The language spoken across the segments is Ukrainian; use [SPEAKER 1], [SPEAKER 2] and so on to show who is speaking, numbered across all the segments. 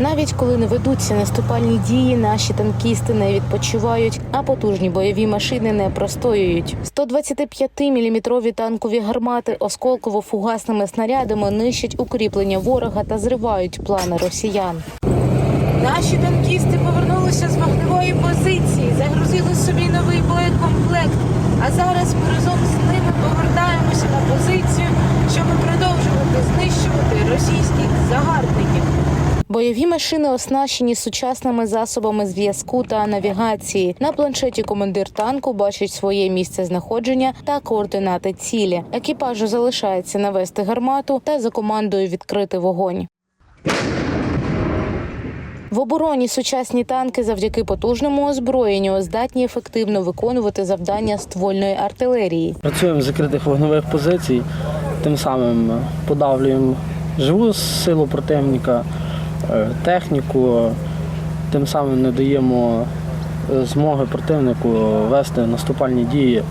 [SPEAKER 1] Навіть коли не ведуться наступальні дії, наші танкісти не відпочивають, а потужні бойові машини не простоюють. 125-мм танкові гармати осколково-фугасними снарядами нищать укріплення ворога та зривають плани росіян. Наші танкісти повернулися з вогневої позиції, загрузили собі новий боєкомплект. А зараз ми разом з ними повертаємося на позицію, Бойові машини оснащені сучасними засобами зв'язку та навігації. На планшеті командир танку бачить своє місце знаходження та координати цілі. Екіпажу залишається навести гармату та за командою відкрити вогонь. В обороні сучасні танки завдяки потужному озброєнню здатні ефективно виконувати завдання ствольної артилерії.
[SPEAKER 2] Працюємо з закритих вогневих позицій, тим самим подавлюємо живу силу противника, техніку, тим самим не даємо е, змоги противнику вести наступальні дії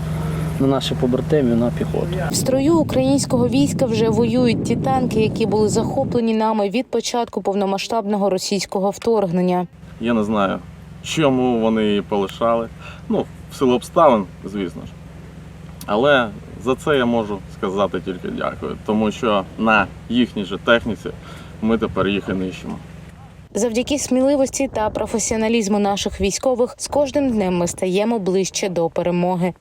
[SPEAKER 2] на наші побратимів на піхоту.
[SPEAKER 1] В строю українського війська вже воюють ті танки, які були захоплені нами від початку повномасштабного російського вторгнення.
[SPEAKER 3] Я не знаю, чому вони її полишали. Ну, в силу обставин, звісно ж. Але за це я можу сказати тільки дякую, тому що на їхній же техніці ми тепер їх і нищимо.
[SPEAKER 1] Завдяки сміливості та професіоналізму наших військових з кожним днем ми стаємо ближче до перемоги.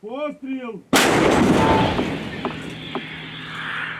[SPEAKER 4] Постріл!